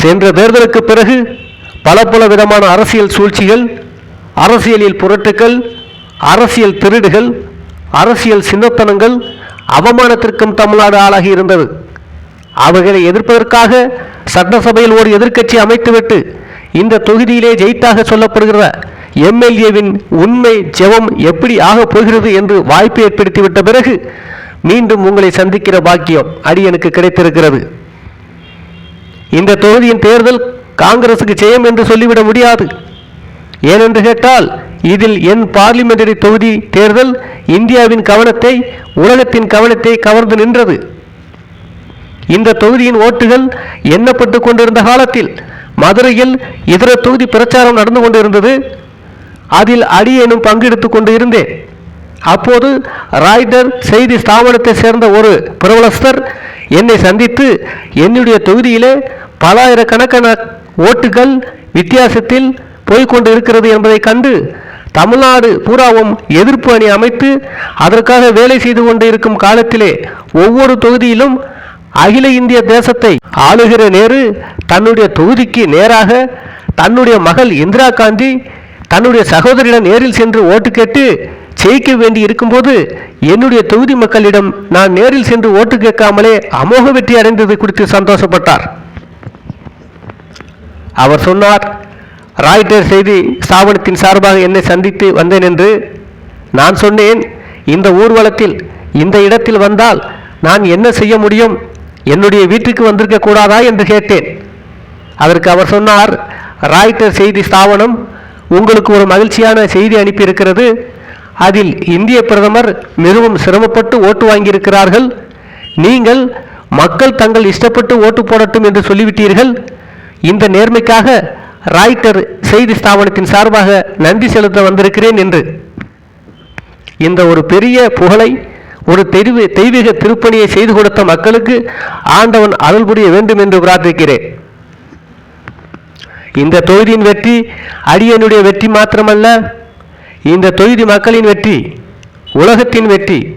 சென்ற தேர்தலுக்கு பிறகு பல பல விதமான அரசியல் சூழ்ச்சிகள் அரசியலில் புரட்டுக்கள் அரசியல் திருடுகள் அரசியல் சின்னத்தனங்கள் அவமானத்திற்கும் தமிழ்நாடு ஆளாகி இருந்தது. அவர்களை எதிர்ப்பதற்காக சட்டசபையில் ஒரு எதிர்க்கட்சி அமைத்துவிட்டு இந்த தொகுதியிலே ஜெயித்தாக சொல்லப்படுகிற எம்எல்ஏவின் உண்மை ஜெபம் எப்படி ஆகப் போகிறது என்று வாய்ப்பு ஏற்படுத்திவிட்ட பிறகு மீண்டும் உங்களை சந்திக்கிற பாக்கியம் அடியனுக்கு கிடைத்திருக்கிறது. இந்த தொகுதியின் தேர்தல் காங்கிரசுக்கு ஜெயம் என்று சொல்லிவிட முடியாது. ஏனென்று கேட்டால் இதில் என் பார்லிமெண்டரி தொகுதி தேர்தல் இந்தியாவின் கவனத்தை உலகத்தின் கவனத்தை கவர்ந்து நின்றது. இந்த தொகுதியின் ஓட்டுகள் எண்ணப்பட்டு கொண்டிருந்த காலத்தில் மதுரையில் இதர தொகுதி பிரச்சாரம் நடந்து கொண்டிருந்தது. அதில் அடியேனும் பங்கெடுத்து கொண்டு இருந்தேன். அப்போது ராய்டர் செய்தி ஸ்தாபனத்தை சேர்ந்த ஒரு பிரபலஸ்தர் என்னை சந்தித்து என்னுடைய தொகுதியிலே பலாயிரக்கணக்கான ஓட்டுகள் வித்தியாசத்தில் போய்கொண்டு இருக்கிறது என்பதை கண்டு தமிழ்நாடு பூராவும் எதிர்ப்பு அணி அமைத்து அதற்காக வேலை செய்து கொண்டு இருக்கும் காலத்திலே ஒவ்வொரு தொகுதியிலும் அகில இந்திய தேசத்தை ஆளுகிற நேரு தன்னுடைய தொகுதிக்கு நேராக தன்னுடைய மகள் இந்திரா காந்தி தன்னுடைய சகோதரிடம் நேரில் சென்று ஓட்டு கேட்டு ஜெயிக்க வேண்டி இருக்கும்போது என்னுடைய தொகுதி மக்களிடம் நான் நேரில் சென்று ஓட்டு கேட்காமலே அமோக வெற்றி அடைந்தது குறித்து சந்தோஷப்பட்டார். அவர் சொன்னார் ராய்டர் செய்தி ஸ்தாபனத்தின் சார்பாக என்னை சந்தித்து வந்தேன் என்று நான் சொன்னேன். இந்த ஊர்வலத்தில் இந்த இடத்தில் வந்தால் நான் என்ன செய்ய முடியும்? என்னுடைய வீட்டுக்கு வந்திருக்க கூடாதா? என்று கேட்டேன். அதற்கு அவர் சொன்னார் ராய்டர் செய்தி ஸ்தாபனம் உங்களுக்கு ஒரு மகிழ்ச்சியான செய்தி அனுப்பியிருக்கிறது. அதில் இந்திய பிரதமர் மிகவும் சிரமப்பட்டு ஓட்டு வாங்கியிருக்கிறார்கள். நீங்கள் மக்கள் தங்கள் இஷ்டப்பட்டு ஓட்டு போடட்டும் என்று சொல்லிவிட்டீர்கள். இந்த நேர்மைக்காக ராய்டர் செய்தி ஸ்தாபனத்தின் சார்பாக நன்றி செலுத்த வந்திருக்கிறேன் என்று. இந்த ஒரு பெரிய புகழை ஒரு தெய்வ தெய்வீக திருப்பணியை செய்து கொடுத்த மக்களுக்கு ஆண்டவன் அருள் புரிய வேண்டும் என்று பிரார்த்திக்கிறேன். இந்த தொகுதியின் வெற்றி அடியனுடைய வெற்றி மாத்திரமல்ல இந்த தொகுதி மக்களின் வெற்றி உலகத்தின் வெற்றி.